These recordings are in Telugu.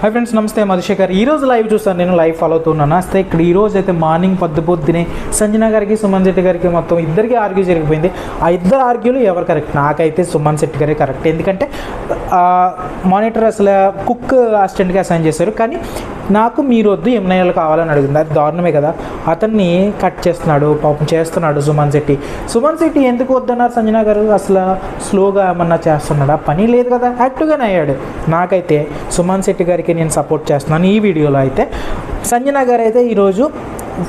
హాయ్ ఫ్రెండ్స్ నమస్తే మధుశేఖర్. ఈరోజు లైవ్ చూస్తాను. నేను లైవ్ ఫాలో అవుతున్నాను అస్తే ఇక్కడ ఈరోజు అయితే మార్నింగ్ పొద్దు పొద్దునే సంజన గారికి సుమన్ శెట్టి గారికి మొత్తం ఇద్దరికి ఆర్గ్యూ జరిగిపోయింది. ఆ ఇద్దరు ఆర్గ్యూలు ఎవరు కరెక్ట్ నాకైతే సుమన్ శెట్టి గారే కరెక్ట్ ఎందుకంటే మానిటర్ అసలు కుక్ అసిస్టెంట్గా అసైన్ చేశారు. కానీ నాకు మీరు వద్దు ఎంఐఎల్ కావాలని అడిగింది. అది దారుణమే కదా. అతన్ని కట్ చేస్తున్నాడు పాపం చేస్తున్నాడు సుమన్ శెట్టి. సుమన్ శెట్టి ఎందుకు వద్దన్నారు సంజన గారు? అసలు స్లోగా ఏమన్నా చేస్తున్నాడా? పని లేదు కదా. యాక్టివ్గానే అయ్యాడు. నాకైతే సుమన్ శెట్టి గారికి నేను సపోర్ట్ చేస్తున్నాను ఈ వీడియోలో అయితే. సంజన గారు అయితే ఈరోజు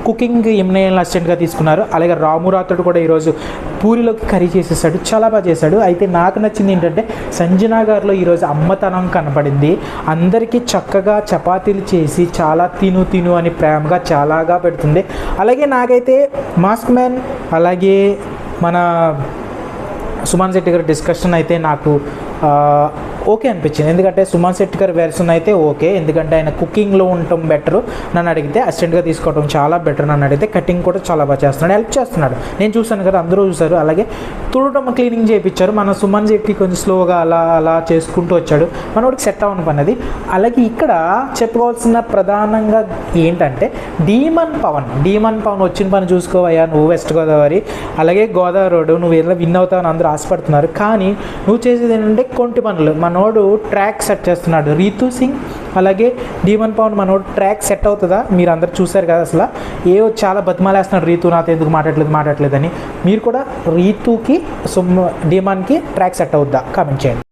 కుకింగ్ ఎంఐఎల్ అసిస్టెంట్గా తీసుకున్నారు. అలాగే రామురాతుడు కూడా ఈరోజు పూరిలోకి కర్రీ చేసేసాడు. చాలా బాగా చేశాడు. అయితే నాకు నచ్చింది ఏంటంటే సంజనా గారిలో ఈరోజు అమ్మతనం కనపడింది. అందరికీ చక్కగా చపాతీలు చేసి చాలా తిను తిను అని ప్రేమగా చాలాగా పెడుతుంది. అలాగే నాకైతే మాస్క్ మ్యాన్ అలాగే మన సుమన్ శెట్టి గారి డిస్కషన్ అయితే నాకు ఓకే అనిపించింది. ఎందుకంటే సుమన్ శెట్టి గారి వెర్షన్ అయితే ఓకే. ఎందుకంటే ఆయన కుకింగ్లో ఉండటం బెటర్ నన్ను అడిగితే అసిస్టెంట్గా తీసుకోవడం చాలా బెటర్ నన్ను అడిగితే కటింగ్ కూడా చాలా బాగా చేస్తున్నాడు. హెల్ప్ చేస్తున్నాడు. నేను చూశాను కదా అందరూ చూశారు. అలాగే తుడటం క్లీనింగ్ చేయించారు మన సుమన్ శెట్టి కొంచెం స్లోగా అలా అలా చేసుకుంటూ వచ్చాడు. మనోడికి సెట్ అవ్వని పని అది. అలాగే ఇక్కడ చెప్పుకోవాల్సిన ప్రధానంగా ఏంటంటే డీమన్ పవన్. డీమన్ పవన్ వచ్చిన పని చూసుకోవయ్యా నువ్వు వెస్ట్ గోదావరి అలాగే గోదావరి రోడ్డు నువ్వు ఏదైనా విన్ అవుతావని అందరూ ఆశపడుతున్నారు. కానీ నువ్వు చేసేది ఏంటంటే కొంటి పనులు. మన మనోడు ట్రాక్ సెట్ చేస్తున్నాడు. రీతు సింగ్ అలాగే డీమన్ పవన్ మనోడు ట్రాక్ సెట్ అవుతుందా? మీరు అందరు చూశారు కదా అసలు. ఏ చాలా బతిమాలేస్తున్నాడు రీతు నాతో ఎందుకు మాట్లాడలేదు మాట్లాడలేదని. మీరు కూడా రీతుకి సుమ్ డీమాన్కి ట్రాక్ సెట్ అవుద్దా? కామెంట్ చేయండి.